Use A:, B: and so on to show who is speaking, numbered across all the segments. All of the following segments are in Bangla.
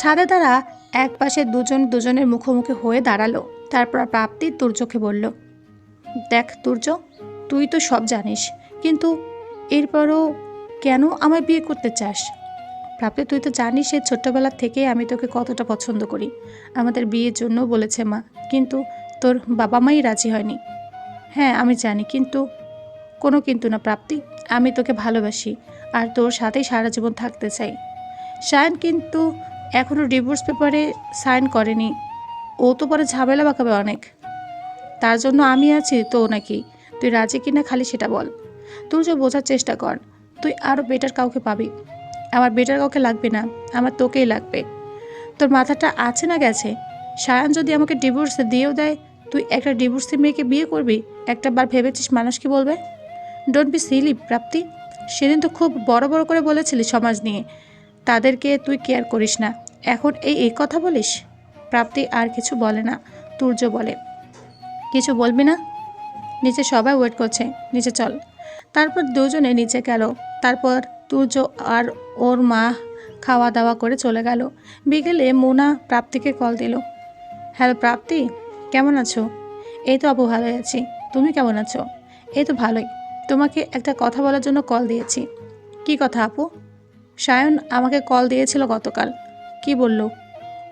A: ছাদে তারা এক পাশে দুজন দুজনের মুখোমুখি হয়ে দাঁড়াল। তারপর প্রাপ্তি তুর্যকে বলল, দেখ তুর্য, তুই তো সব জানিস, কিন্তু এরপরও কেন আমায় বিয়ে করতে চাস? প্রাপ্তি, তুই তো জানিস, সে ছোট্টবেলা থেকে আমি তোকে কতটা পছন্দ করি। আমাদের বিয়ের জন্য বলেছে মা, কিন্তু তোর বাবা মাই রাজি হয়নি। হ্যাঁ আমি জানি, কিন্তু কোনো কিন্তু না প্রাপ্তি, আমি তোকে ভালোবাসি, আর তোর সাথেই সারা জীবন থাকতে চাই। শায়ন কিন্তু এখনও ডিভোর্স পেপারে সাইন করেনি। ও তো পরে ঝামেলা বাঁকাবে অনেক। তার জন্য আমি আছি, তো নাকি। তুই রাজি কিনা খালি সেটা বল। তুই যে বোঝার চেষ্টা কর, তুই আরও বেটার কাউকে পাবি। আমার বেটার কাউকে লাগবে না, আমার তোকেই লাগবে। তোর মাথাটা আছে না গেছে? সায়ান যদি আমাকে ডিভোর্স দিয়েও দেয়, তুই একটা ডিভোর্সি মেয়েকে বিয়ে করবি? একটা বার ভেবেছিস মানুষ কি বলবে? Don't be silly Prapti. সেদিন তো খুব বড় বড় করে বলেছিলি সমাজ নিয়ে। তাদেরকে তুই কেয়ার করিস না। এখন এই এই কথা বলিস? প্রাপ্তি আর কিছু বলে না, তুর্য বলে। কিছু বলবি না? নিচে সবাই ওয়েট করছে, নিচে চল। তারপর দুজনে নিচে গেল। তারপর তুর্য আর ওর মা খাওয়া দাওয়া করে চলে গেল। বিকেলে মোনা প্রাপ্তিকে কল দিল। হ্যালো প্রাপ্তি, কেমন আছো? এই তো আপু, ভালোই আছি। তুমি কেমন আছো? এই তো ভালোই। তোমাকে একটা কথা বলার জন্য কল দিয়েছি। কি কথা আপু? সায়ন আমাকে কল দিয়েছিল গতকাল। কি বলল?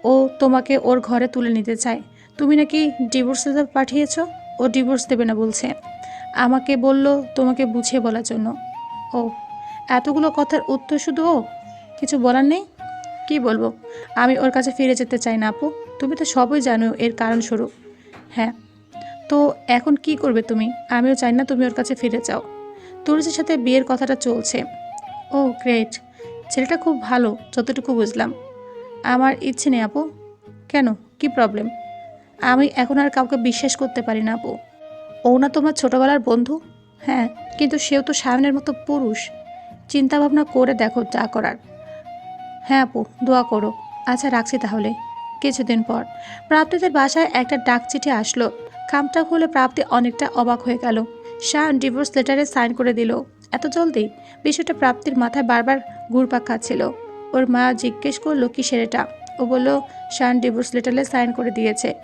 A: ও তোমাকে ওর ঘরে তুলে নিতে চায়। তুমি নাকি ডিভোর্স পেপার পাঠিয়েছো? ও ডিভোর্স দেবে না বলছে। আমাকে বলল তোমাকে বুঝিয়ে বলার জন্য। ও, এতগুলো কথার উত্তর শুধু ও? কিছু বলার নেই? কি বলব? আমি ওর কাছে ফিরে যেতে চাই না আপু। তুমি তো সবই জানো এর কারণ কারণস্বরূপ। হ্যাঁ। তো এখন কি করবে তুমি? আমিও চাই না তুমি ওর কাছে ফিরে যাও। তুলসীর সাথে বিয়ের কথাটা চলছে। ও গ্রেট ছেলেটা খুব ভালো, যতটুকু বুঝলাম। আমার ইচ্ছে নেই, আপু। কেন? কি প্রবলেম আমি এখন আর কাউকে বিশ্বাস করতে পারি না, আপু। ও না তোমার ছোটবেলার বন্ধু? হ্যাঁ কিন্তু সেও তো সায়নের মতো পুরুষ। চিন্তা ভাবনা করে দেখো যা করার। হ্যাঁ আপু, দোয়া করো। আচ্ছা রাখছি তাহলে। কিছুদিন পর। প্রাপ্তিদের বাসায় একটা ডাক চিঠি আসলো। খামটা খুলে প্রাপ্তি অনেকটা অবাক হয়ে গেল। শায়ন ডিভোর্স লেটারে সাইন করে দিল। এত জলদি? বিষয়টা প্রাপ্তির মাথায় বারবার ঘুরপাক খাচ্ছিল। ওর মা জিজ্ঞেস করল, কিসের এটা? ও বলল শায়ন ডিভোর্স লেটারে সাইন করে দিয়েছে।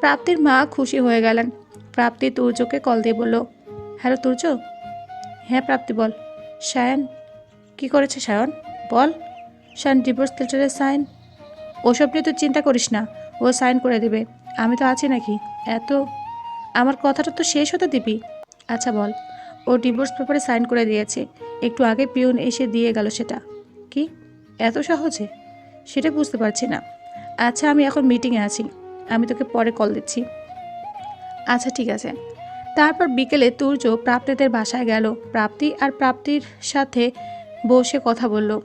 A: প্রাপ্তির মা খুশি হয়ে গেলেন। প্রাপ্তি তুর্যকে কল দিয়ে বলল, হ্যালো তুর্য? হ্যাঁ প্রাপ্তি, বল। শায়ন? কি করেছে শায়ন? বল। শায়ন ডিভোর্স লেটারে সাইন? ওসব নিয়ে তুই চিন্তা করিস না। ও সাইন করে দেবে। আমি তো আছি নাকি? এত? আমার কথাটা তো শেষ হতে দিবি। আচ্ছা বল। ও ডিভোর্স পেপারে সাইন করে দিয়েছে। একটু আগে পিউন এসে দিয়ে গেল সেটা। কি? এত সহজে? সেটা বুঝতে পারছি না। আচ্ছা আমি এখন মিটিংয়ে আছি। আমি তোকে পরে কল দিচ্ছি। আচ্ছা ঠিক আছে। তারপর বিকেলে তুর্য প্রাপ্তিদের বাসায় গেল। প্রাপ্তি আর প্রাপ্তির সাথে বসে কথা বলল।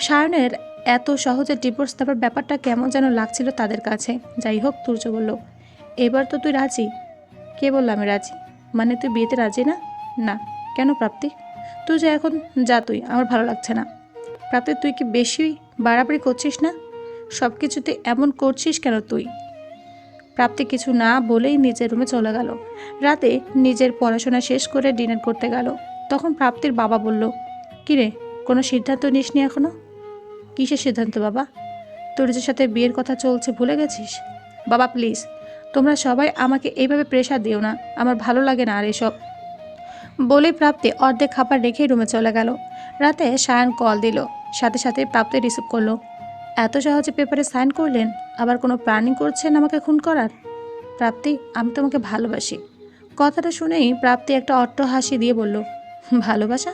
A: সায়নের এত সহজে ডিভোর্স দেওয়ার ব্যাপারটা কেমন যেন লাগছিল তাদের কাছে। যাই হোক, তুর্য বলল, এবার তো তুই রাজি? কে বলল আমি রাজি? মানে তুই বিয়েতে রাজি না? না। কেন প্রাপ্তি? তুই যে এখন যা তুই, আমার ভালো লাগছে না। প্রাপ্তি, তুই কি বেশি বাড়াবাড়ি করছিস না? সব কিছুতে এমন করছিস কেন তুই? প্রাপ্তি কিছু না বলেই নিজের রুমে চলে গেল। রাতে নিজের পড়াশোনা শেষ করে ডিনার করতে গেল। তখন প্রাপ্তির বাবা বলল, কিরে, কোনো সিদ্ধান্ত নিসনি এখনও? কিসের সিদ্ধান্ত বাবা? তোর যে সাথে বিয়ের কথা চলছে, ভুলে গেছিস? বাবা প্লিজ তোমরা সবাই আমাকে এইভাবে প্রেশার দিও না। আমার ভালো লাগে না আর এসব। বলেই প্রাপ্তি অর্ধেক খাবার রেখেই রুমে চলে গেল। রাতে সায়ন কল দিল। সাথে সাথে প্রাপ্তি রিসিভ করল। এত সহজে পেপারে সাইন করলেন? আবার কোনো প্ল্যানিং করছেন আমাকে খুন করার? প্রাপ্তি, আমি তোমাকে ভালোবাসি। কথাটা শুনেই প্রাপ্তি একটা অট্ট হাসি দিয়ে বলল, ভালোবাসা?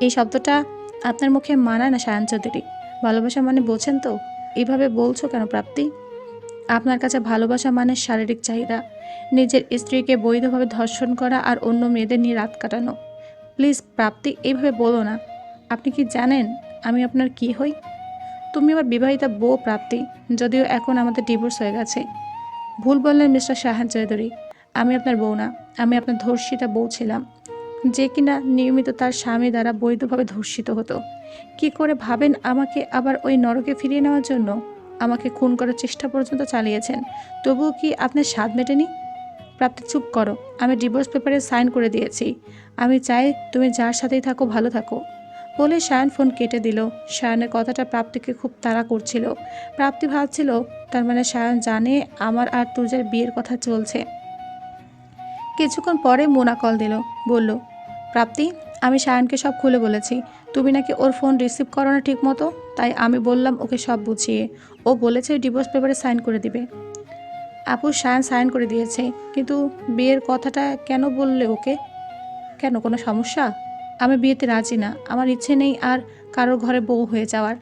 A: এই শব্দটা আপনার মুখে মানায় না সায়ন চৌধুরী। ভালোবাসা মানে বোঝেন তো? এইভাবে বলছো কেন প্রাপ্তি? আপনার কাছে ভালোবাসা মানে শারীরিক চাহিদা। নিজের স্ত্রীকে বৈধভাবে ধর্ষণ করা আর অন্য মেয়েদের নিয়ে রাত কাটানো। প্লিজ, প্রাপ্তি, এইভাবে বলো না। আপনি কি জানেন আমি আপনার কি হই? তুমি আমার বিবাহিতা বউ, প্রাপ্তি। যদিও এখন আমাদের ডিভোর্স হয়ে গেছে। ভুল বললেন মিস্টার শাহান চৌধুরী। আমি আপনার বউ না, আমি আপনার ধর্ষিতা বউ ছিলাম। যে কিনা নিয়মিত তার স্বামী দ্বারা বৈধভাবে ধর্ষিত হতো। কি করে ভাবেন আমাকে আবার ওই নরকে ফিরিয়ে নেওয়ার জন্য? আমাকে খুন করার চেষ্টা পর্যন্ত চালিয়েছেন। তবুও কি আপনার স্বাদ মেটেনি? প্রাপ্তি, চুপ করো। আমি ডিভোর্স পেপারে সাইন করে দিয়েছি। আমি চাই তুমি যার সাথেই থাকো, ভালো থাকো। বলে সায়ন ফোন কেটে দিল। সায়নের কথাটা প্রাপ্তিকে খুব তাড়া করছিল। প্রাপ্তি ভাবছিল, তার মানে সায়ন জানে আমার আর তুর্যের বিয়ের কথা চলছে। কিছুক্ষণ পরে মোনা কল দিল। বলল, প্রাপ্তি আমি সায়নকে সব খুলে বলেছি, তুমি নাকি ওর ফোন রিসিভ করো না ঠিক মতো তাই আমি বললাম, ওকে সব বুঝিয়ে। ও বলেছে, ডিভোর্স পেপারে সাইন করে দিবে। আপু, সায়ন সাইন করে দিয়েছে, কিন্তু বিয়ের কথাটা কেন বললে ওকে? কেন, কোনো সমস্যা? আমি বিয়েতে রাজি না, আমার ইচ্ছে নেই আর কারোর ঘরে বউ হয়ে যাওয়ার।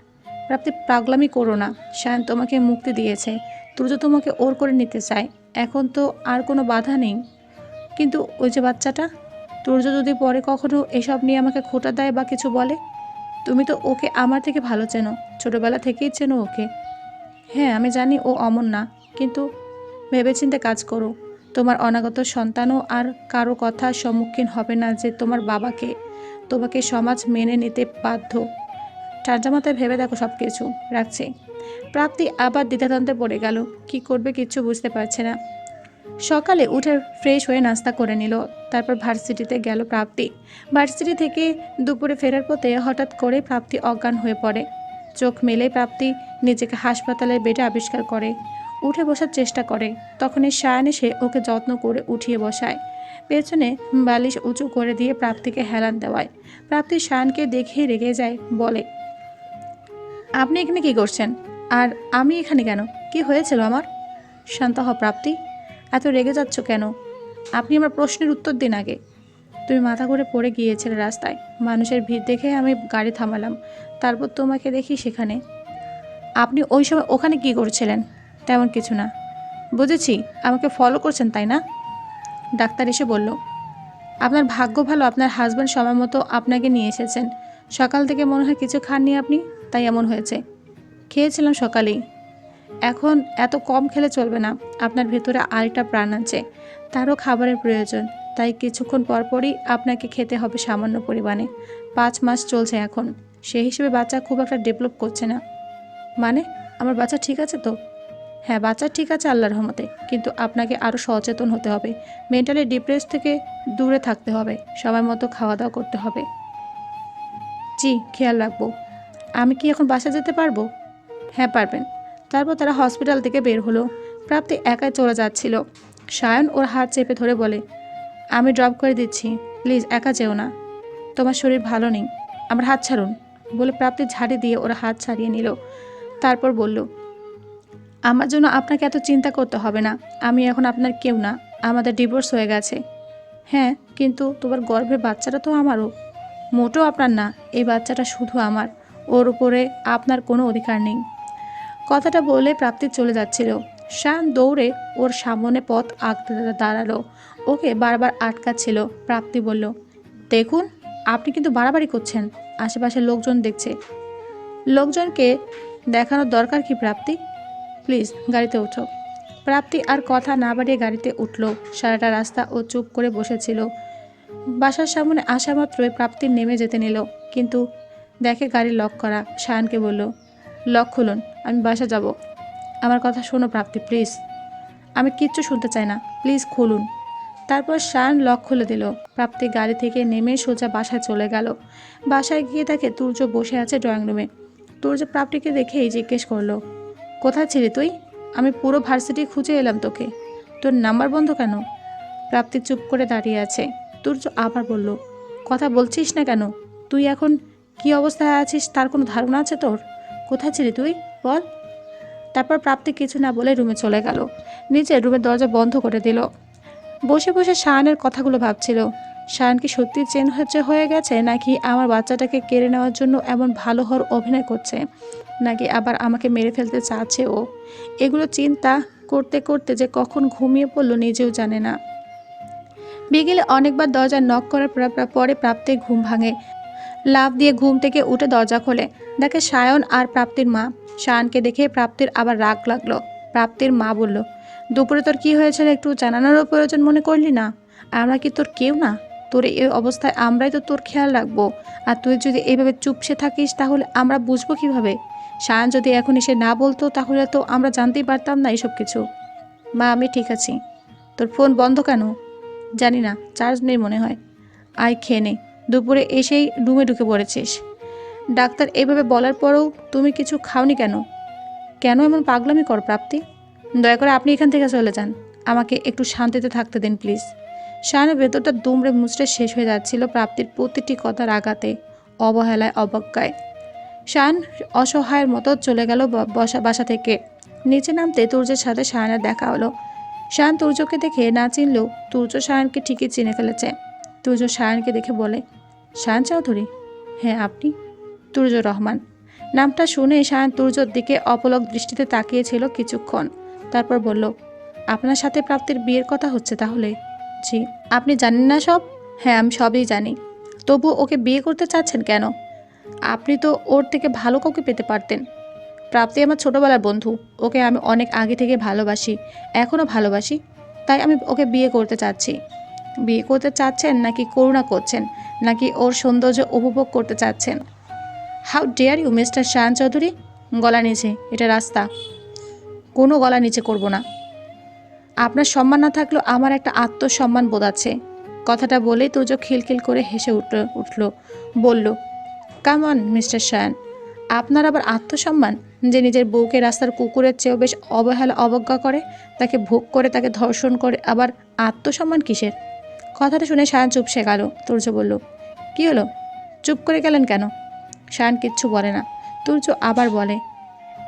A: প্রাপ্তি পাগলামি করো না শায়ন তোমাকে মুক্তি দিয়েছে তুর্য তোমাকে ওর করে নিতে চায়, এখন তো আর কোনো বাধা নেই। কিন্তু ওই যে বাচ্চাটা? তুর্য যদি পরে কখনো এসব নিয়ে আমাকে খোটা দেয় বা কিছু বলে, তুমি তো ওকে আমার থেকে ভালো চেনো। ছোটোবেলা থেকেই চেনো ওকে। হ্যাঁ আমি জানি ও অমন না, কিন্তু ভেবেচিন্তে কাজ করো। তোমার অনাগত সন্তানও আর কারও কথার সম্মুখীন হবে না যে তোমার বাবাকে, তোমাকে সমাজ মেনে নিতে বাধ্য। ঠান্ডা মাথায় ভেবে দেখো সব কিছু রাখছি। প্রাপ্তি আবার দ্বিধাদ্বন্দ্বে পড়ে গেল। কি করবে কিচ্ছু বুঝতে পারছে না। সকালে উঠে ফ্রেশ হয়ে নাস্তা করে নিল, তারপর ভার্সিটিতে গেল প্রাপ্তি। ভার্সিটি থেকে দুপুরে ফেরার পথে হঠাৎ করে প্রাপ্তি অজ্ঞান হয়ে পড়ে। চোখ মেলে প্রাপ্তি নিজেকে হাসপাতালের বেডে আবিষ্কার করে, উঠে বসার চেষ্টা করে। তখনই শায়ান এসে ওকে যত্ন করে উঠিয়ে বসায়। পেছনে বালিশ উঁচু করে দিয়ে প্রাপ্তিকে হেলান দেওয়ায়। প্রাপ্তি শায়ানকে দেখে রেগে যায়, বলে, আপনি এখানে কি করছেন? আর আমি এখানে কেন? কি হয়েছিল আমার? শান্ত হ প্রাপ্তি। এত রেগে যাচ্ছ কেন? আপনি আমার প্রশ্নের উত্তর দিন আগে। তুমি মাথা করে পড়ে গিয়েছিলে রাস্তায়। মানুষের ভিড় দেখে আমি গাড়ি থামালাম। তারপর তোমাকে দেখি সেখানে। আপনি ওই সময় ওখানে কি করছিলেন? তেমন কিছু না। বুঝেছি, আমাকে ফলো করছেন, তাই না? ডাক্তার এসে বলল, আপনার ভাগ্য ভালো, আপনার হাজব্যান্ড সময় মতো আপনাকে নিয়ে এসেছেন। সকাল থেকে মনে হয় কিছু খাননি আপনি, তাই এমন হয়েছে। খেয়েছিলাম সকালেই। এখন এত কম খেলে চলবে না। আপনার ভেতরে আরেকটা প্রাণ আছে। তারও খাবারের প্রয়োজন। তাই কিছুক্ষণ পরপরই আপনাকে খেতে হবে সামান্য পরিমাণে। পাঁচ মাস চলছে এখন। সেই হিসেবে বাচ্চা খুব একটা ডেভেলপ করছে না। মানে আমার বাচ্চা ঠিক আছে তো? হ্যাঁ বাচ্চা ঠিক আছে আল্লাহর রহমতে। কিন্তু আপনাকে আরও সচেতন হতে হবে। মেন্টালি ডিপ্রেস থেকে দূরে থাকতে হবে। সময় মতো খাওয়া দাওয়া করতে হবে। জি, খেয়াল রাখব। আমি কি এখন বাসা যেতে পারব? হ্যাঁ পারবেন। তারপর তারা হসপিটাল থেকে বের হলো। প্রাপ্তি একাই চলে যাচ্ছিল। সায়ন ওর হাত চেপে ধরে বলে, আমি ড্রপ করে দিচ্ছি। প্লিজ, একা যেও না। তোমার শরীর ভালো নেই। আমার হাত ছাড়ুন। বলে প্রাপ্তি ঝাড়ি দিয়ে ওর হাত ছাড়িয়ে নিল। তারপর বলল, আমার জন্য আপনাকে এত চিন্তা করতে হবে না। আমি এখন আপনার কেউ না। আমাদের ডিভোর্স হয়ে গেছে। হ্যাঁ কিন্তু তোমার গর্ভের বাচ্চাটা তো আমারও। মোটেও আপনার না। এই বাচ্চাটা শুধু আমার। ওর উপরে আপনার কোনো অধিকার নেই। কথাটা বলে প্রাপ্তি চলে যাচ্ছিল। শান দৌড়ে ওর সামনে পথ আঁকতে দাঁড়াল। ওকে বারবার আটকাচ্ছিল। প্রাপ্তি বলল, দেখুন, আপনি কিন্তু বাড়াবাড়ি করছেন। আশেপাশে লোকজন দেখছে। লোকজনকে দেখানোর দরকার কি প্রাপ্তি? প্লিজ, গাড়িতে ওঠো। প্রাপ্তি আর কথা না বাড়িয়ে গাড়িতে উঠল। সারাটা রাস্তা ও চুপ করে বসেছিল। বাসার সামনে আসা মাত্রই প্রাপ্তি নেমে যেতে নিল। কিন্তু দেখে গাড়ি লক করা। শায়ানকে বলল, লক খুলুন। আমি বাসা যাব। আমার কথা শোনো প্রাপ্তি, প্লিজ। আমি কিচ্ছু শুনতে চাই না। প্লিজ খুলুন। তারপর শায়ান লক খুলে দিল। প্রাপ্তি গাড়ি থেকে নেমে সোজা বাসায় চলে গেল। বাসায় গিয়ে তাকে তুর্য বসে আছে ড্রয়িং রুমে। তুর্য প্রাপ্তিকে দেখেই জিজ্ঞেস করল, কোথায় ছিলি তুই? আমি পুরো ভার্সিটি খুঁজে এলাম তোকে। তোর নাম্বার বন্ধ কেন? প্রাপ্তি চুপ করে দাঁড়িয়ে আছে। তুর্য আবার বলল, কথা বলছিস না কেন? তুই এখন কি অবস্থায় আছিস তার কোনো ধারণা আছে তোর? কোথায় ছিলি তুই? বল। তারপর প্রাপ্তি কিছু না বলে রুমে চলে গেল। নিচে রুমের দরজা বন্ধ করে দিল। বসে বসে শায়ানের কথাগুলো ভাবছিল। শায়ান কি সত্যি চেন হচ্ছে হয়ে গেছে, নাকি আমার বাচ্চাটাকে কেড়ে নেওয়ার জন্য এমন ভালো হওয়ার অভিনয় করছে, নাকি আবার আমাকে মেরে ফেলতে চাচ্ছে ও? এগুলো চিন্তা করতে করতে যে কখন ঘুমিয়ে পড়ল নিজেও জানে না। বিকেলে অনেকবার দরজা নক করার পরে প্রাপ্তির ঘুম ভাঙে। লাভ দিয়ে ঘুম থেকে উঠে দরজা খোলে। দেখে সায়ন আর প্রাপ্তির মা। সায়নকে দেখে প্রাপ্তির আবার রাগ লাগল। প্রাপ্তির মা বলল, দুপুরে তোর কি হয়েছিল একটু জানানোরও প্রয়োজন মনে করলি না? আমরা কি তোর কেউ না? তোর এই অবস্থায় আমরাই তো তোর খেয়াল রাখব। আর তুই যদি এইভাবে চুপসে থাকিস তাহলে আমরা বুঝব কীভাবে? সায়ন যদি এখন এসে না বলতো তাহলে তো আমরা জানতেই পারতাম না এসব কিছু। মা, আমি ঠিক আছি। তোর ফোন বন্ধ কেন? জানি না, চার্জ নেই মনে হয়। আয়, খেয়ে নে। দুপুরে এসেই রুমে ঢুকে পড়েছিস। ডাক্তার এভাবে বলার পরেও তুমি কিছু খাওনি কেন? কেন এমন পাগলামি কর প্রাপ্তি? দয়া করে আপনি এখান থেকে চলে যান। আমাকে একটু শান্তিতে থাকতে দিন, প্লিজ। শায়নের ভেতরটা দুমড়ে মুচড়ে শেষ হয়ে যাচ্ছিল প্রাপ্তির প্রতিটি কথার আঘাতে, অবহেলায়, অবজ্ঞায়। শায়ন অসহায়ের মতো চলে গেল বসা, বাসা থেকে। নিচে নামতে তুর্যের সাথে শায়নের দেখা হলো। শায়ন তুর্যকে দেখে না চিনলেও তুর্য শায়নকে ঠিকই চিনে ফেলেছে। তুর্য শায়নকে দেখে বলে, শায়ন চৌধুরী হ্যাঁ আপনি? তুর্য রহমান। নামটা শুনে শায়ন তুর্যর দিকে অপলক দৃষ্টিতে তাকিয়েছিল কিছুক্ষণ। তারপর বলল, আপনার সাথে প্রাপ্তির বিয়ের কথা হচ্ছে তাহলে? জি, আপনি জানেন না সব? হ্যাঁ আমি সবই জানি। তবু ওকে বিয়ে করতে চাচ্ছেন কেন? আপনি তো ওর থেকে ভালো কাউকে পেতে পারতেন। প্রাপ্তি আমার ছোটবেলার বন্ধু। ওকে আমি অনেক আগে থেকে ভালোবাসি এখনও ভালোবাসি। তাই আমি ওকে বিয়ে করতে চাচ্ছি। বিয়ে করতে চাচ্ছেন নাকি করুণা করছেন? নাকি ওর সৌন্দর্য উপভোগ করতে চাচ্ছেন? How dare you mister Shayan Chowdhury গলা নিচে, এটা রাস্তা। কোনো গলা নিচে করব না। আপনার সম্মান না থাকলেও আমার একটা আত্মসম্মান বোধ আছে। কথাটা বলেই তুর্য খিলখিল করে হেসে উঠল উঠল, বলল কাম অন মিস্টার শায়ন আপনার আবার আত্মসম্মান? যে নিজের বউকে রাস্তার কুকুরের চেয়েও বেশ অবহেলা, অবজ্ঞা করে, তাকে ভোগ করে, তাকে ধর্ষণ করে, আবার আত্মসম্মান কিসের? কথাটা শুনে শায়ন চুপসে গেল তুর্য বলল, কি হলো? চুপ করে গেলেন কেন? শায়ন কিচ্ছু বলে না। তুর্য আবার বলে,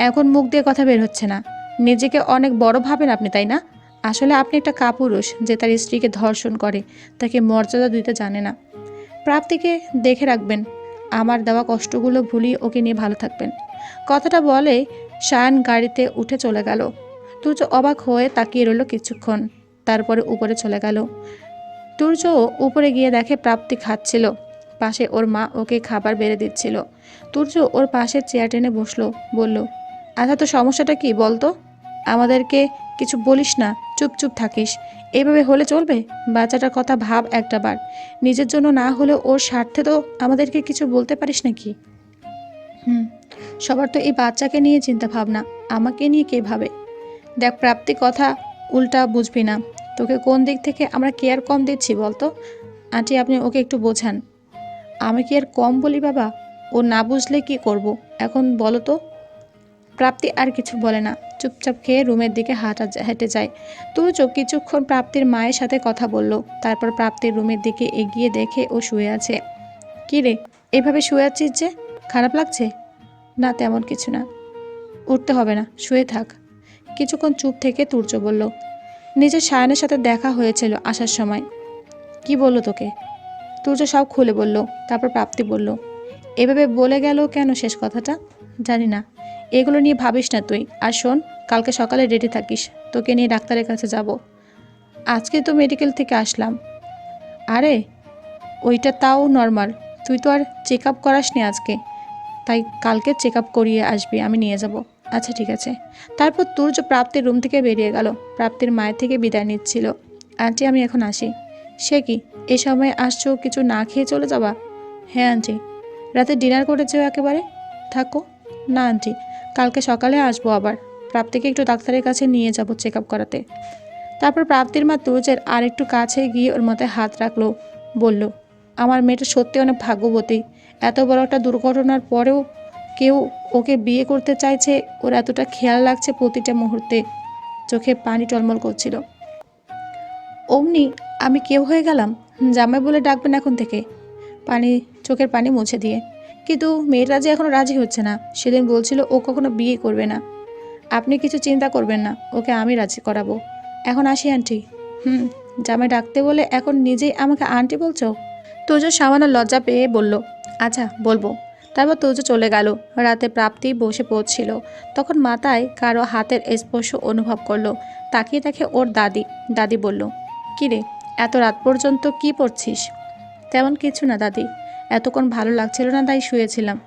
A: এখন মুখ দিয়ে কথা বের হচ্ছে না। নিজেকে অনেক বড় ভাবেন আপনি, তাই না? আসলে আপনি একটা কাপুরুষ যে তার স্ত্রীকে ধর্ষণ করে, তাকে মর্যাদা দিতে জানে না। প্রাপ্তিকে দেখে রাখবেন। আমার দেওয়া কষ্টগুলো ভুলিয়ে ওকে নিয়ে ভালো থাকবেন। কথাটা বলে শায়ান গাড়িতে উঠে চলে গেল। তুর্য অবাক হয়ে তাকিয়ে রইল কিছুক্ষণ, তারপরে উপরে চলে গেল। তুর্য উপরে গিয়ে দেখে প্রাপ্তি খাচ্ছিল। পাশে ওর মা ওকে খাবার বেড়ে দিচ্ছিল। তুর্য ওর পাশের চেয়ার টেনে বসল, বলল আচ্ছা তো সমস্যাটা কি বলতো আমাদেরকে কিছু বলিস না, চুপ চুপ থাকিস। এভাবে হলে চলবে? বাচ্চাটার কথা ভাব একটা বার। নিজের জন্য না হলেও ওর স্বার্থে তো আমাদেরকে কিছু বলতে পারিস নাকি? হুম, সবার তো এই বাচ্চাকে নিয়ে চিন্তা ভাবনা। আমাকে নিয়ে কে ভাবে? দেখ, প্রাপ্তি কথা উল্টা বুঝবি না। তোকে কোন দিক থেকে আমরা কেয়ার কম দিচ্ছি বলতো আন্টি, আপনি ওকে একটু বোঝান। আমি কি আর কম বলি বাবা? ও না বুঝলে কি করব? এখন বলো তো। প্রাপ্তি আর কিছু বলে না। চুপচাপ খেয়ে রুমের দিকে হাঁটা হেঁটে যায়। তুর্য কিছুক্ষণ প্রাপ্তির মায়ের সাথে কথা বলল। তারপর প্রাপ্তির রুমের দিকে এগিয়ে দেখে ও শুয়ে আছে। কি রে? এভাবে শুয়ে আছিস যে? খারাপ লাগছে? না, তেমন কিছু না। উঠতে হবে না, শুয়ে থাক। কিছুক্ষণ চুপ থেকে তুর্য বলল, নিজের সায়নের সাথে দেখা হয়েছিল আসার সময়। কি বলল তোকে? তুর্য সব খুলে বলল, তারপর প্রাপ্তি বলল, এভাবে বলে গেল কেন শেষ কথাটা? জানি না। এগুলো নিয়ে ভাবিস না তুই। আর শোন, কালকে সকালে রেডি থাকিস। তোকে নিয়ে ডাক্তারের কাছে যাব। আজকে তো মেডিকেল থেকে আসলাম। আরে, ওইটা তাও নর্মাল। তুই তো আর চেক আপ করাসনি আজকে। তাই কালকে চেক আপ করিয়ে আসবি, আমি নিয়ে যাব। আচ্ছা ঠিক আছে। তারপর তুর্য প্রাপ্তির রুম থেকে বেরিয়ে গেল। প্রাপ্তির মায়ের থেকে বিদায় নিচ্ছিল। আন্টি, আমি এখন আসি। সে কি? এ সময় আসছো, কিছু না খেয়ে চলে যাবা? হ্যাঁ আন্টি। রাতে ডিনার করেছ একেবারে? থাকো। না, আন্টি। কালকে সকালে আসব আবার। প্রাপ্তিকে একটু ডাক্তারের কাছে নিয়ে যাব চেক আপ করাতে। তারপর প্রাপ্তির মা তুর্যের আর একটু কাছে গিয়ে ওর মাথায় হাত রাখল। বলল, আমার মেয়েটা সত্যি অনেক ভাগ্যবতী। এত বড় একটা দুর্ঘটনার পরেও কেউ ওকে বিয়ে করতে চাইছে, ওর এতটা খেয়াল রাখছে প্রতিটা মুহূর্তে। চোখে পানি টলমল করছিল। অমনি আমি কেউ হয়ে গেলাম। জামাই বলে ডাকবেন এখন থেকে। পানি, চোখের পানি মুছে দিয়ে। কিন্তু মেয়েটা যে এখনও রাজি হচ্ছে না। সেদিন বলছিল ও কখনো বিয়ে করবে না। আপনি কিছু চিন্তা করবেন না। ওকে আমি রাজি করাবো। এখন আসি, আন্টি। হুম, জামাই ডাকতে বলে এখন নিজেই আমাকে, আন্টি বলছো? তোজো সামান্য লজ্জা পেয়ে বলল আচ্ছা বলব। তারপর তোজো চলে গেল। রাতে প্রাপ্তি বসে পড়ছিল। তখন মাথায় কারও হাতের স্পর্শ অনুভব করল। তাকিয়ে দেখে ওর দাদি। দাদি বলল, কিরে এত রাত পর্যন্ত কি পড়ছিস? তেমন কিছু না, দাদি। এতক্ষণ ভালো লাগছিল না, তাই শুয়েছিলাম।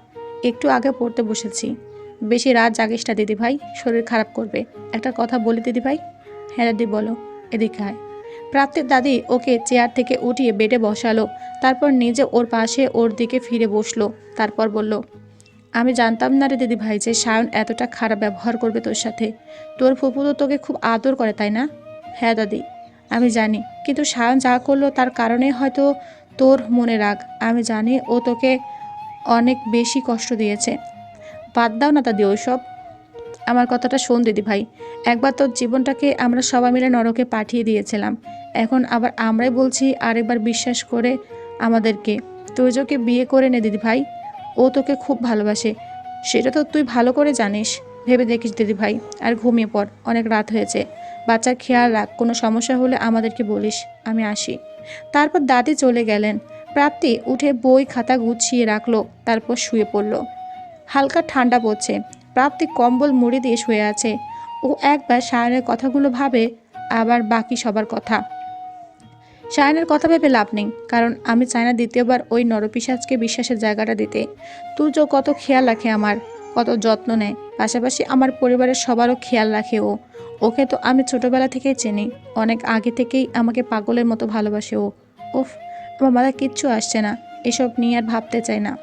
A: একটু আগে পড়তে বসেছি। বেশি রাত জাগিস না, দিদি ভাই। শরীর খারাপ করবে। একটা কথা বলি, দিদি ভাই। হ্যাঁ দাদি, বলো। এদিকে আয়। প্রাপ্তির দাদি, ওকে চেয়ার থেকে উঠিয়ে বেডে বসালো। তারপর নিজে ওর পাশে ওর দিকে ফিরে বসল। তারপর বলল, আমি জানতাম না রে, দিদি ভাই, যে সায়ন এতটা খারাপ ব্যবহার করবে তোর সাথে। তোর ফুপু তো তোকে খুব আদর করে, তাই না? হ্যাঁ দাদি। আমি জানি। কিন্তু সায়ন যা করল তার কারণে হয়তো তোর মনে রাগ। আমি জানি ও তোকে অনেক বেশি কষ্ট দিয়েছে। বাদ দাও না দাদি ওইসব আমার কথাটা শোন দিদি ভাই। একবার তোর জীবনটাকে আমরা সবাই মিলে নরকে পাঠিয়ে দিয়েছিলাম। এখন আবার আমরাই বলছি আরেকবার বিশ্বাস করে আমাদেরকে। তুইজোকে বিয়ে করে নে দিদি ভাই, ও তোকে খুব ভালোবাসে। সেটা তো তুই ভালো করে জানিস। ভেবে দেখিস দিদি ভাই। আর ঘুমিয়ে পড়। অনেক রাত হয়েছে। বাচ্চার খেয়াল রাখ, কোনো সমস্যা হলে আমাদেরকে বলিস, আমি আসি। তারপর দাদি চলে গেলেন। প্রাপ্তি উঠে বই খাতা গুছিয়ে রাখল, তারপর শুয়ে পড়ল। হালকা ঠান্ডা পড়ছে। প্রাপ্তি কম্বল মুড়ি দিয়ে শুয়ে আছে। ও একবার সায়নের কথাগুলো ভাবে, আবার বাকি সবার কথা। সায়নের কথা ভেবে লাভ নেই, কারণ আমি চাই না দ্বিতীয়বার ওই নরপিসাজকে বিশ্বাসের জায়গাটা দিতে। তুর্য কত খেয়াল রাখে আমার, কত যত্ন নেয়। পাশাপাশি আমার পরিবারের সবারও খেয়াল রাখে ও। ওকে তো আমি ছোটবেলা থেকেই চিনি। অনেক আগে থেকেই আমাকে পাগলের মতো ভালোবাসে ও। উফ, আমার মাথায় কিচ্ছু আসছে না। এসব নিয়ে আর ভাবতে চাই না।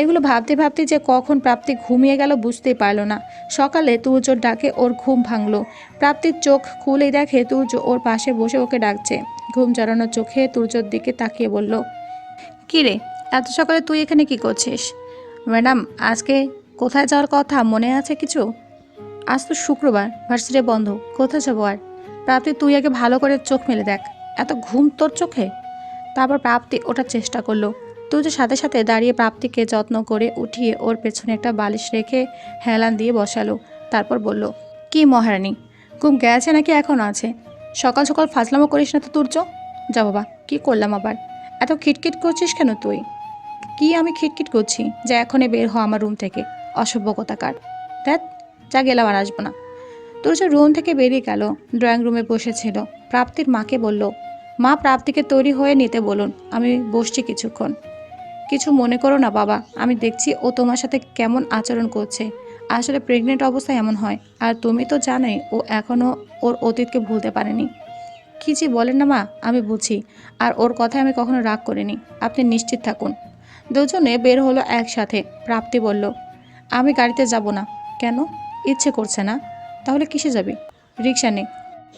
A: এগুলো ভাবতে ভাবতে যে কখন প্রাপ্তি ঘুমিয়ে গেল বুঝতেই পারল না। সকালে তুর্যর ডাকে ওর ঘুম ভাঙলো। প্রাপ্তির চোখ খুলেই দেখে তুর্য ওর পাশে বসে ওকে ডাকছে। ঘুম জড়ানো চোখে তুর্যর দিকে তাকিয়ে বলল, কী রে, এত সকালে তুই এখানে কি করছিস? ম্যাডাম, আজকে কোথায় যাওয়ার কথা মনে আছে কিছু? আজ তো শুক্রবার, ভার্সিটি বন্ধ, কোথায় যাব আর? প্রাপ্তি তুই আগে ভালো করে চোখ মেলে দেখ, এত ঘুম তোর চোখে? তারপর প্রাপ্তি ওঠার চেষ্টা করল তুর্য সাথে সাথে দাঁড়িয়ে প্রাপ্তিকে যত্ন করে উঠিয়ে ওর পেছনে একটা বালিশ রেখে হেলান দিয়ে বসালো, তারপর বলল, কি মহারানী, ঘুম গেছে নাকি এখন আছে? সকাল সকাল ফাজলামো করিস না তো তুর্য যা বাবা, কী করলাম আবার? এত খিটখিট করছিস কেন তুই? কি আমি খিটখিট করছি? যে এখনই বের হ আমার রুম থেকে, অসভ্য কথাকার দেখ যা গেলাম আর আসব না। তুর্য রুম থেকে বেরিয়ে গেল, ড্রয়িং রুমে বসেছিল। প্রাপ্তির মাকে বলল, মা প্রাপ্তিকে তৈরি হয়ে নিতে বলুন, আমি বসছি কিছুক্ষণ। কিছু মনে করো না বাবা, আমি দেখছি ও তোমার সাথে কেমন আচরণ করছে। আসলে প্রেগনেন্ট অবস্থায় এমন হয়, আর তুমি তো জানোই ও এখনও ওর অতীতকে ভুলতে পারেনি। কি যে বলেন না মা, আমি বুঝি, আর ওর কথায় আমি কখনো রাগ করিনি। আপনি নিশ্চিত থাকুন। দুজনে বের হলো একসাথে। প্রাপ্তি বলল, আমি গাড়িতে যাব না। কেন? ইচ্ছে করছে না। তাহলে কিসে যাবি? রিক্সা নে।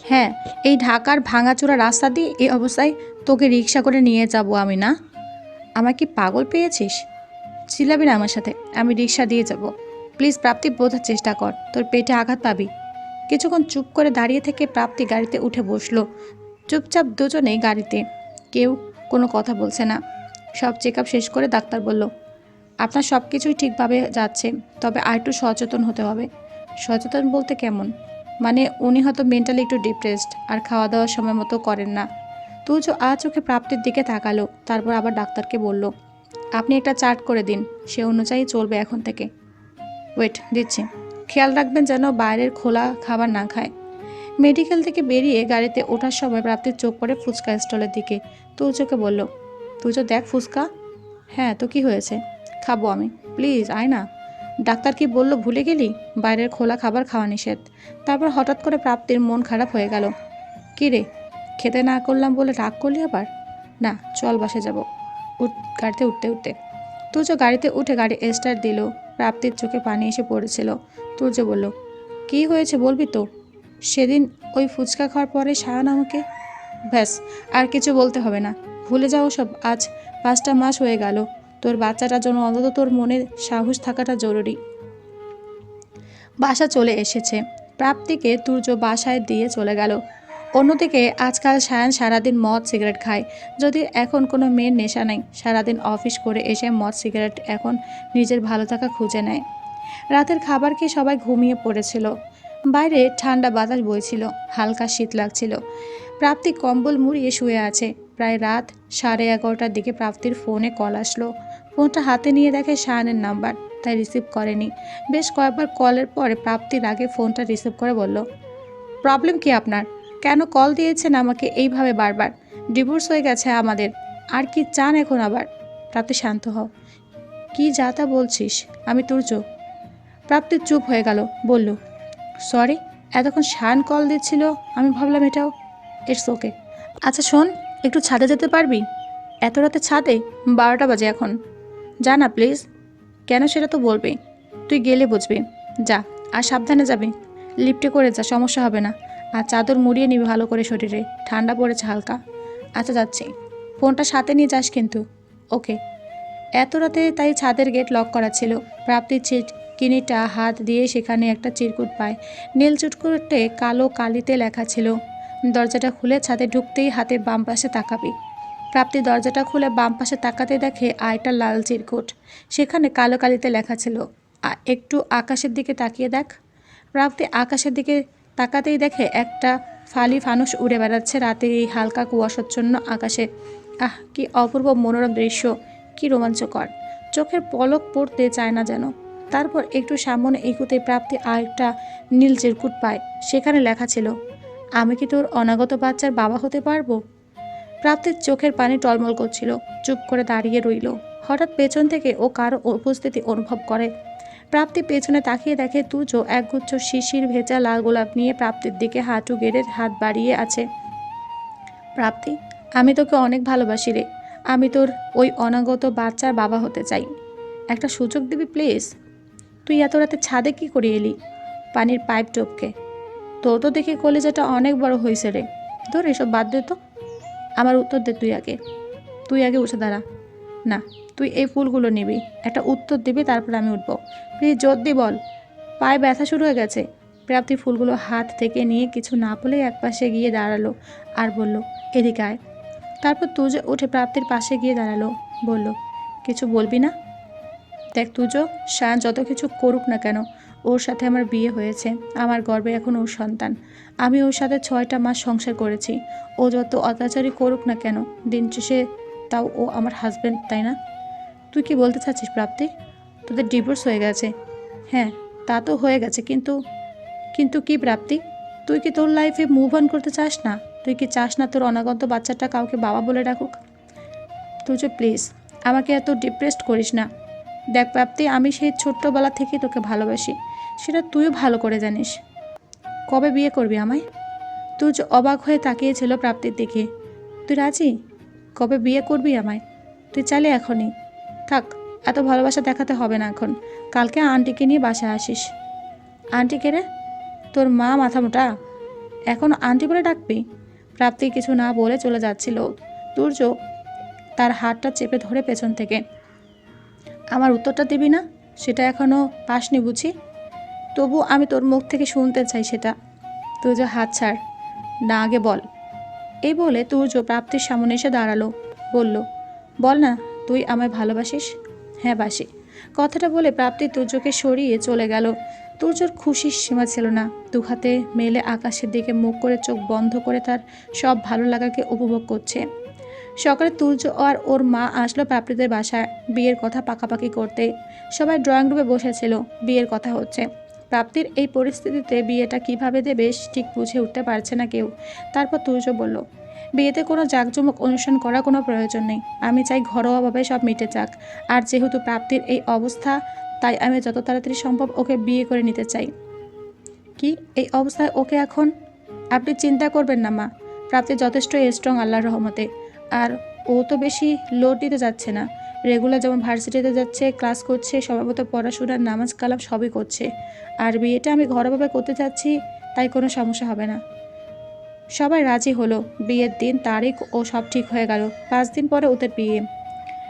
A: হ্যাঁ এই ঢাকার ভাঙাচোরা রাস্তা দিয়ে এই অবস্থায় তোকে রিক্সা করে নিয়ে যাব আমি, না? আমার কি পাগল পেয়েছিস? চিল্লাবি না আমার সাথে, আমি রিক্সা দিয়ে যাব। প্লিজ প্রাপ্তি বোঝার চেষ্টা কর, তোর পেটে আঘাত পাবি। কিছুক্ষণ চুপ করে দাঁড়িয়ে থেকে প্রাপ্তি গাড়িতে উঠে বসল। চুপচাপ দুজনেই গাড়িতে। কেউ কোনো কথা বলছে না। সব চেক আপ শেষ করে ডাক্তার বলল, আপনার সব কিছুই ঠিকভাবে যাচ্ছে, তবে আর একটু সচেতন হতে হবে। সচেতন বলতে কেমন? মানে উনি হয়তো মেন্টালি একটু ডিপ্রেসড আর খাওয়া দাওয়ার সময় মতো করেন না। তুজ আ চোখে প্রাপ্তির দিকে তাকালো, তারপর আবার ডাক্তারকে বলল, আপনি একটা চার্ট করে দিন, সে অনুযায়ী চলবে এখন থেকে। ওয়েট দিচ্ছি। খেয়াল রাখবেন যেন বাইরের খোলা খাবার না খায়। মেডিকেল থেকে বেরিয়ে গাড়িতে ওঠার সময় প্রাপ্তির চোখ পড়ে ফুচকা স্টলের দিকে। তুজোকে বলল, তুজো দেখ ফুচকা? হ্যাঁ তো কি হয়েছে? খাব আমি। প্লিজ আয় না ডাক্তার কি বলল ভুলে গেলি? বাইরের খোলা খাবার খাওয়া নিষেধ। তারপর হঠাৎ করে প্রাপ্তির মন খারাপ হয়ে গেল। কী রে? খেতে না করলাম বলে রাগ করলি আবার? না, চল বাসে যাব। উঠ, গাড়িতে উঠতে উঠতে। তুর্য গাড়িতে উঠে গাড়ি স্টার্ট দিল। প্রাপ্তির চোখে পানি এসে পড়েছিল। তুর্য বলল, কি হয়েছে বলবি তো? সেদিন ওই ফুচকা খাওয়ার পরে সায়ন আমাকে? ব্যাস, আর কিছু বলতে হবে না। ভুলে যাও সব আজ পাঁচটা মাস হয়ে গেল। তোর বাচ্চাটার জন্য অন্তত তোর মনে সাহস থাকাটা জরুরি। বাসা চলে এসেছে। প্রাপ্তিকে তুর্য বাসায় দিয়ে চলে গেল। অন্যদিকে আজকাল সায়ান সারাদিন মদ সিগারেট খায়। যদি এখন কোনো মেয়ের নেশা নেই, সারাদিন অফিস করে এসে মদ সিগারেট এখন নিজের ভালো থাকা খুঁজে নেয়। রাতের খাবার খেয়ে সবাই ঘুমিয়ে পড়েছিল। বাইরে ঠান্ডা বাতাস বইছিল, হালকা শীত লাগছিল। প্রাপ্তি কম্বল মুড়িয়ে শুয়ে আছে। প্রায় রাত সাড়ে এগারোটার দিকে প্রাপ্তির ফোনে কল আসলো। ফোনটা হাতে নিয়ে দেখে শাহানের নাম্বার, তাই রিসিভ করেনি। বেশ কয়েকবার কলের পরে প্রাপ্তির আগে ফোনটা রিসিভ করে বলল, প্রবলেম কি আপনার? কেন কল দিয়েছেন আমাকে এইভাবে বারবার? ডিভোর্স হয়ে গেছে আমাদের, আর কি চান এখন আবার? প্রাপ্তি শান্ত হও। কি যা তা বলছিস? আমি তুর্য প্রাপ্তি চুপ হয়ে গেল, বলল, সরি, এতক্ষণ শান কল দিচ্ছিল, আমি ভাবলাম এটাও। It's okay. আচ্ছা শোন, একটু ছাদে যেতে পারবি? এত রাতে ছাদে? বারোটা বাজে এখন। যা না, প্লিজ। কেন সেটা তো বলবে। তুই গেলে বুঝবি। যা, আর সাবধানে যাবি। লিফটে করে যা, সমস্যা হবে না। আর চাদর মুড়িয়ে নিবি ভালো করে শরীরে। ঠান্ডা পড়েছে হালকা। আচ্ছা যাচ্ছি। ফোনটা সাথে নিয়ে যাস কিন্তু। ওকে। এত রাতে তাই ছাদের গেট লক করা ছিল। প্রাপ্তির চিটকিনিটা হাত দিয়ে সেখানে একটা চিরকুট পায়। নীল চুটকুটে কালো কালিতে লেখা ছিল, দরজাটা খুলে ছাদে ঢুকতেই হাতে বাম পাশে তাকাবি। প্রাপ্তি দরজাটা খুলে বাম পাশে তাকাতে দেখে আয়টা লাল চিরকুট। সেখানে কালো কালিতে লেখা ছিল একটু আকাশের দিকে তাকিয়ে দেখ। প্রাপ্তি আকাশের দিকে তাকাতেই দেখে একটা ফালি ফানুস উড়ে বেড়াচ্ছে রাতের এই হালকা কুয়াশাচ্ছন্ন আকাশে। আহ, কি অপূর্ব মনোরম দৃশ্য, কি রোমাঞ্চকর। চোখের পলক পড়তে চায় না যেন। তারপর একটু সামনে এগুতে প্রাপ্তি আরেকটা নীল চিরকুট পায়। সেখানে লেখা ছিল, আমি কি তোর অনাগত বাচ্চার বাবা হতে পারব? প্রাপ্তির চোখের পানি টলমল করছিল, চুপ করে দাঁড়িয়ে রইল। হঠাৎ পেছন থেকে ও কারও উপস্থিতি অনুভব করে। প্রাপ্তি পেছনে তাকিয়ে দেখে তুজো একগুচ্ছ শিশির ভেজা লাল গোলাপ নিয়ে প্রাপ্তির দিকে হাঁটু গেড়ে হাত বাড়িয়ে আছে। প্রাপ্তি, আমি তোকে অনেক ভালোবাসি রে। আমি তোর ওই অনাগত বাচ্চার বাবা হতে চাই। একটা সুযোগ দিবি, প্লিজ? তুই এত রাতে ছাদে কি করে এলি? পানির পাইপ টপকে। তোর তো দেখি কলেজাটা অনেক বড় হয়েছে রে। তোর এসব বাদ দে তো। আমার উত্তর দে তুই আগে। তুই আগে উঠে দাঁড়া। না, তুই এই ফুলগুলো নিবি। একটা উত্তর দিবি, তারপর আমি উঠবো। প্লিজ জোর দি বল, পায়ে ব্যথা শুরু হয়ে গেছে? প্রাপ্তি ফুলগুলো হাত থেকে নিয়ে কিছু না বলেই একপাশে গিয়ে দাঁড়াল আর বলল, এদিকে আয়। তারপর তুজো উঠে প্রাপ্তির পাশে গিয়ে দাঁড়াল, বলল, কিছু বলবি না? দেখ তুজো, শান যত কিছু করুক না কেন ওর সাথে আমার বিয়ে হয়েছে, আমার গর্বে এখন ওর সন্তান। আমি ওর সাথে ছয়টা মাস সংসার করেছি। ও যত অত্যাচারই করুক না কেন, দিন শেষে তাও ও আমার হাজব্যান্ড তাই না? তুই কি বলতে চাচ্ছিস প্রাপ্তি? তোদের ডিভোর্স হয়ে গেছে। হ্যাঁ তা তো হয়ে গেছে, কিন্তু কিন্তু কি প্রাপ্তি? তুই কি তোর লাইফে মুভ অন করতে চাস না? তুই কি চাস না তোর অনাগত বাচ্চাটা কাউকে বাবা বলে ডাকুক? তুই যে প্লিজ আমাকে এত ডিপ্রেসড করিস না। দেখ প্রাপ্তি, আমি সেই ছোট্টবেলা থেকেই তোকে ভালোবাসি। সেটা তুইও ভালো করে জানিস। কবে বিয়ে করবি আমায়? যে অবাক হয়ে তাকিয়েছিল প্রাপ্তির দিকে। তুই রাজি? কবে বিয়ে করবি আমায়? তুই চালে এখনই। থাক, এত ভালোবাসা দেখাতে হবে না এখন। কালকে আন্টিকে নিয়ে বাসায় আসিস। আন্টিকে রে? তোর মা মাথা মোটা? এখন আন্টি বলে ডাকবি? প্রাপ্তি কিছু না বলে চলে যাচ্ছিল। তুর্য তার হাতটা চেপে ধরে পেছন থেকে। আমার উত্তরটা দিবি না? সেটা এখনও পাসনি বুঝি? তবু আমি তোর মুখ থেকে শুনতে চাই সেটা। তুই যে হাত ছাড়। না, আগে বল। এই বলে তুর্য প্রাপ্তির সামনে এসে দাঁড়াল। বলল, বল না, তুই আমায় ভালোবাসিস? হ্যাঁ বাসি। কথাটা বলে প্রাপ্তি তুর্যকে সরিয়ে চলে গেল। তুর্যর খুশির সীমা ছিল না। দু হাতে মেলে আকাশের দিকে মুখ করে চোখ বন্ধ করে তার সব ভালো লাগাকে উপভোগ করছে। সকালে তুর্য আর ওর মা আসলো প্রাপ্তিদের বাসায়। বিয়ের কথা পাকাপাকি করতে। সবাই ড্রয়িং রুমে বসেছিল। বিয়ের কথা হচ্ছে। প্রাপ্তির এই পরিস্থিতিতে বিয়েটা কীভাবে দেবে ঠিক বুঝে উঠতে পারছে না কেউ। তারপর তুর্য বলল, বিয়েতে কোনো জাঁকজমক অনুষ্ঠান করার কোনো প্রয়োজন নেই। আমি চাই ঘরোয়াভাবে সব মিটে যাক। আর যেহেতু প্রাপ্তির এই অবস্থা, তাই আমি যত তাড়াতাড়ি সম্ভব ওকে বিয়ে করে নিতে চাই। কি? এই অবস্থায় ওকে এখন? আপনি চিন্তা করবেন না মা। প্রাপ্তি যথেষ্ট স্ট্রং আল্লাহর রহমতে। আর ও তো বেশি লোড দিতে যাচ্ছে না। রেগুলার যেমন ভার্সিটিতে যাচ্ছে ক্লাস করছে, স্বভাবত পড়াশোনা, নামাজ, কালাম সবই করছে। আর বিয়েটা আমি ঘরোয়াভাবে করতে চাচ্ছি, তাই কোনো সমস্যা হবে না। সবাই রাজি হলো, বিয়ের দিন, তারিখ ও সব ঠিক হয়ে গেল। পাঁচ দিন পরে ওদের বিয়ে।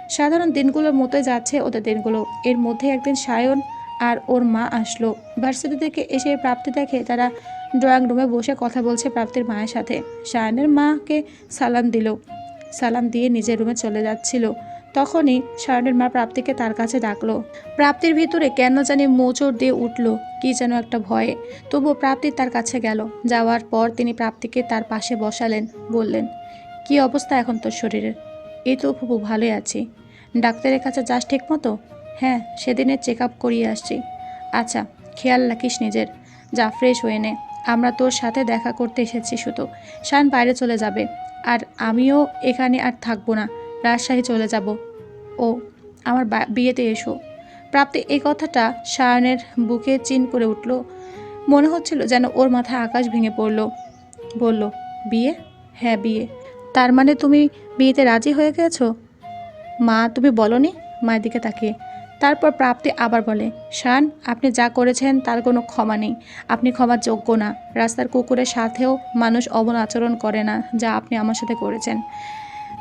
A: সাধারণ দিনগুলোর মতোই যাচ্ছে ওদের দিনগুলো। এর মধ্যে একদিন সায়ন আর ওর মা আসলো। ভার্সিটি থেকে এসে প্রাপ্তি দেখে তারা ড্রয়িং রুমে বসে কথা বলছে প্রাপ্তির মায়ের সাথে। সায়নের মাকে সালাম দিল। সালাম দিয়ে নিজের রুমে চলে যাচ্ছিল। তখনই সায়নের মা প্রাপ্তিকে তার কাছে ডাকলো। প্রাপ্তির ভিতরে কেন জানি মোচড় দিয়ে উঠল, কি যেন একটা ভয়ে। তবুও প্রাপ্তি তার কাছে গেল। যাওয়ার পর তিনি প্রাপ্তিকে তার পাশে বসালেন, বললেন, কি অবস্থা এখন তোর শরীরের? এই তো ফুপু, ভালোই আছি। ডাক্তারের কাছে যাস ঠিক মতো হ্যাঁ সেদিনের চেক আপ করিয়ে আসছি। আচ্ছা খেয়াল রাখিস নিজের। যা ফ্রেশ হয়ে নে। আমরা তোর সাথে দেখা করতে এসেছি শুধু। শান বাইরে চলে যাবে। আর আমিও এখানে আর থাকব না, রাজশাহী চলে যাব। ও, আমার বিয়েতে এসো। প্রাপ্তি এই কথাটা সায়নের বুকে চিন করে উঠল। মনে হচ্ছিল যেন ওর মাথায় আকাশ ভেঙে পড়ল। বলল, বিয়ে? হ্যাঁ বিয়ে। তার মানে তুমি বিয়েতে রাজি হয়ে গেছো? মা, তুমি বলনি? মায়ের দিকে তাকিয়ে। তারপর প্রাপ্তি আবার বলে, শান, আপনি যা করেছেন তার কোনো ক্ষমা নেই। আপনি ক্ষমার যোগ্য না। রাস্তার কুকুরের সাথেও মানুষ অবন আচরণ করে না, যা আপনি আমার সাথে করেছেন।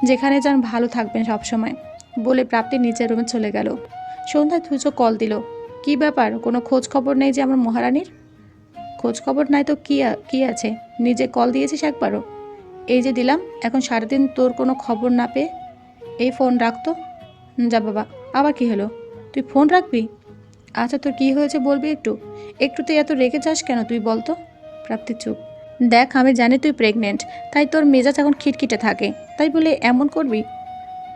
A: যেখানে যান ভালো থাকবেন সবসময়। বলে প্রাপ্তি নিচের রুমে চলে গেল। সন্ধ্যায় তুর্য কল দিল, কি ব্যাপার? কোনো খোঁজ খবর নেই যে আমার মহারানীর? খোঁজ খবর নাই তো কি কি আছে? নিজে কল দিয়েছিস একবারও? এই যে দিলাম, এখন সারাদিন তোর কোনো খবর না পেয়ে এই ফোন রাখতো যা বাবা, আবার কি হলো? তুই ফোন রাখবি? আচ্ছা তোর কি হয়েছে বলবি একটু? একটুতে এত রেগে যাস কেন তুই বলতো প্রাপ্তি চুপ। দেখ, আমি জানি তুই প্রেগনেন্ট তাই তোর মেজাজ এখন খিটখিটে থাকে। তাই বলে এমন করবি?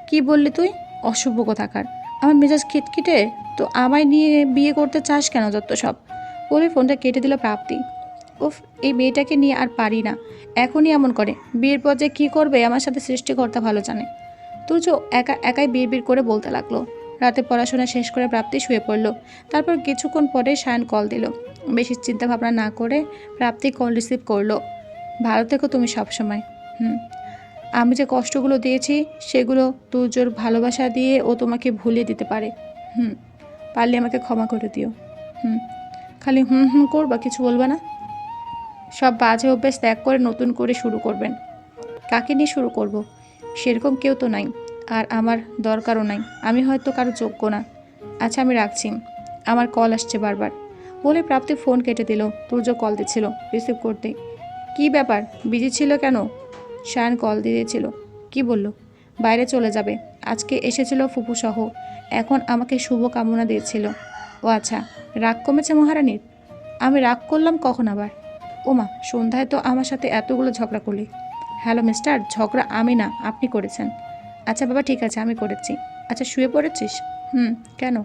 A: কি বললি তুই? অশুভ থাকার আমার মেজাজ খিটখিটে? তো আমায় নিয়ে বিয়ে করতে চাস কেন যত সব? বলে ফোনটা কেটে দিল প্রাপ্তি। উফ, এই মেয়েটাকে নিয়ে আর পারি না। এখনই এমন করে। বিয়ের পর যে কী করবে, আমার সাথে সৃষ্টিকর্তা ভালো জানে। তুর্য একা একাই বিড় বিড় করে বলতে লাগল। রাতে পড়াশোনা শেষ করে প্রাপ্তি শুয়ে পড়ল। তারপর কিছুক্ষণ পরে সায়ন কল দিল। বেশি চিন্তা ভাবনা না করে প্রাপ্তি কল রিসিভ করল। ভালো থেকো তুমি সবসময়। হুম। আমি যে কষ্টগুলো দিয়েছি, সেগুলো তুর্যর ভালোবাসা দিয়ে ও তোমাকে ভুলিয়ে দিতে পারে। হুম। পারলে আমাকে ক্ষমা করে দিও। হুম। খালি হুম হুম করবা, কিছু বলবা না? সব বাজে অভ্যেস ত্যাগ করে নতুন করে শুরু করবেন। কাকে নিয়ে শুরু করব। সেরকম কেউ তো নাই। আর আমার দরকারও নাই। আমি হয়তো কারও যোগ্য না। আচ্ছা আমি রাখছি। আমার কল আসছে বারবার। বলে প্রাপ্তি ফোন কেটে দিল। তুর্য কল দিচ্ছিল রিসিভ করতে। কি ব্যাপার? বিজি ছিল কেন? শায়ন কল দিয়েছিল। কি বলল? বাইরে চলে যাবে। আজকে এসেছিল ফুপু সহ। এখন আমাকে শুভ কামনা দিয়েছিল। ও আচ্ছা রাগ কমেছে মহারানীর? আমি রাগ করলাম কখন আবার? ওমা, সন্ধ্যায় তো আমার সাথে এতগুলো ঝগড়া করলি। হ্যালো, মিস্টার, ঝগড়া আমি না, আপনি করেছেন। আচ্ছা বাবা, ঠিক আছে, আমি করেছি। আচ্ছা শুয়ে পড়েছিস? হুম, কেন?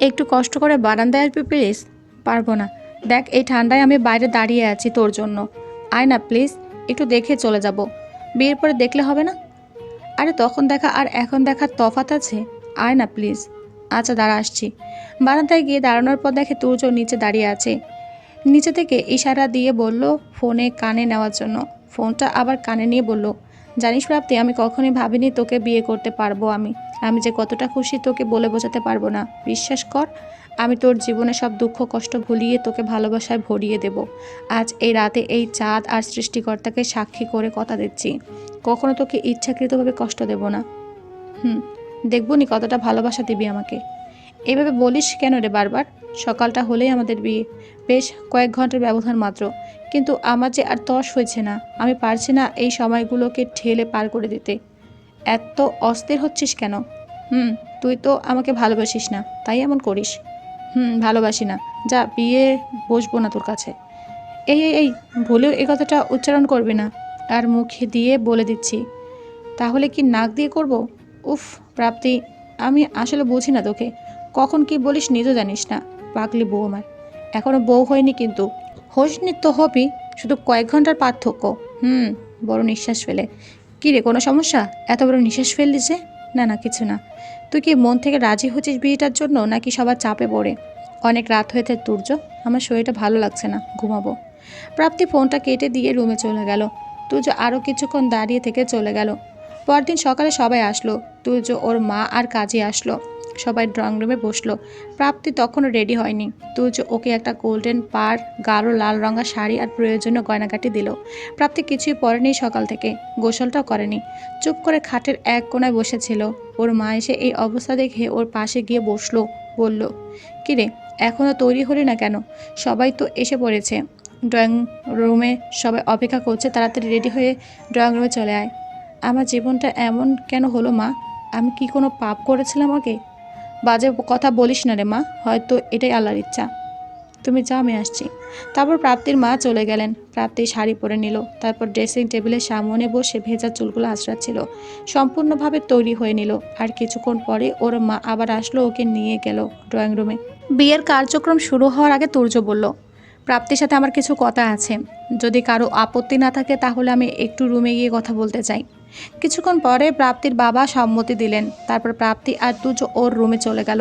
A: একটু কষ্ট করে বারান্দায় আসবি প্লিজ? পারব না। দেখ, এই ঠান্ডায় আমি বাইরে দাঁড়িয়ে আছি তোর জন্য। আয় না প্লিজ, একটু দেখে চলে যাব। বিয়ের পরে দেখলে হবে না? আরে, তখন দেখা আর এখন দেখার তফাত আছে? আয় না প্লিজ। আচ্ছা দাঁড়া, আসছি। বারান্দায় গিয়ে দাঁড়ানোর পর দেখে তুর্য নিচে দাঁড়িয়ে আছে। নিচে থেকে ইশারা দিয়ে বলল, ফোনে কানে নেওয়ার জন্য। ফোনটা আবার কানে নিয়ে বলল জানিস প্রাপ্তি, আমি কখনোই ভাবিনি তোকে বিয়ে করতে পারব আমি। আমি যে কতটা খুশি তোকে বলে বোঝাতে পারব না। বিশ্বাস কর, আমি তোর জীবনে সব দুঃখ কষ্ট ভুলিয়ে তোকে ভালোবাসায় ভরিয়ে দেব। আজ এই রাতে এই চাঁদ আর সৃষ্টিকর্তাকে সাক্ষী করে কথা দিচ্ছি। কখনো তোকে ইচ্ছাকৃতভাবে কষ্ট দেব না। হুম, দেখব নি কতটা ভালোবাসা দিবি আমাকে। এভাবে বলিস কেন রে বারবার? সকালটা হলেই আমাদের বিয়ে। বেশ, কয়েক ঘণ্টার ব্যবধান মাত্র। কিন্তু আমার যে আর তস হয়েছে না, আমি পারছি না এই সময়গুলোকে ঠেলে পার করে দিতে। এত অস্থির হচ্ছিস কেন? হুম, তুই তো আমাকে ভালোবাসিস না, তাই এমন করিস। হুম, ভালোবাসি না, যা বিয়ে বসবো না তোর কাছে। এই এই এই, ভুলেও এই কথাটা উচ্চারণ করবি না। আর মুখে দিয়ে বলে দিচ্ছি, তাহলে কি নাক দিয়ে করব? উফ, প্রাপ্তি, আমি আসলে বুঝি না তোকে। কখন কি বলিস নিজেও জানিস না, পাগলি বউ আমার। এখনও বউ হয়নি কিন্তু। হোসনি তো হবি, শুধু কয়েক ঘণ্টার পার্থক্য। হুম, বড় নিঃশ্বাস ফেলে। কী রে, কোনো সমস্যা? এত বড় নিঃশ্বাস ফেললি যে? না না, কিছু না। তুই কি মন থেকে রাজি হচ্ছিস বিয়েটার জন্য, নাকি সবার চাপে পড়ে? অনেক রাত হয়েছে তুর্য আমার শরীরটা ভালো লাগছে না, ঘুমাবো। প্রাপ্তি ফোনটা কেটে দিয়ে রুমে চলে গেল। তুর্য আরও কিছুক্ষণ দাঁড়িয়ে থেকে চলে গেল। পরদিন সকালে সবাই আসলো তুর্য ওর মা আর কাজে আসলো। সবাই ড্রয়িং রুমে বসল। প্রাপ্তি তখনও রেডি হয়নি। তুর্য ওকে একটা গোল্ডেন পার, গাঢ় লাল রঙা শাড়ি আর প্রয়োজনীয় গয়নাগাটি দিল। প্রাপ্তি কিছুই পরেনি সকাল থেকে, গোসলটাও করেনি। চুপ করে খাটের এক কোনায় বসেছিল। ওর মা এসে এই অবস্থা দেখে ওর পাশে গিয়ে বসল, বলল, কিরে এখনও তৈরি হলি না কেন? সবাই তো এসে পড়েছে। ড্রয়িং রুমে সবাই অপেক্ষা করছে, তাড়াতাড়ি রেডি হয়ে ড্রয়িং রুমে চলে আয়। আমার জীবনটা এমন কেন হলো মা? আমি কি কোনো পাপ করেছিলাম আগে? বাজে কথা বলিস না রে মা, হয়তো এটাই আল্লাহর ইচ্ছা। তুমি যাও, আমি আসছি। তারপর প্রাপ্তির মা চলে গেলেন। প্রাপ্তি শাড়ি পরে নিল। তারপর ড্রেসিং টেবিলের সামনে বসে ভেজা চুলগুলো আঁচড়াচ্ছিল। সম্পূর্ণভাবে তৈরি হয়ে নিল। আর কিছুক্ষণ পরে ওর মা আবার আসলো, ওকে নিয়ে গেল ড্রয়িং রুমে। বিয়ের কার্যক্রম শুরু হওয়ার আগে তুর্য বলল, প্রাপ্তির সাথে আমার কিছু কথা আছে। যদি কারও আপত্তি না থাকে, তাহলে আমি একটু রুমে গিয়ে কথা বলতে চাই। কিছুক্ষণ পরে প্রাপ্তির বাবা সম্মতি দিলেন। তারপর প্রাপ্তি আর তুজ ওর রুমে চলে গেল।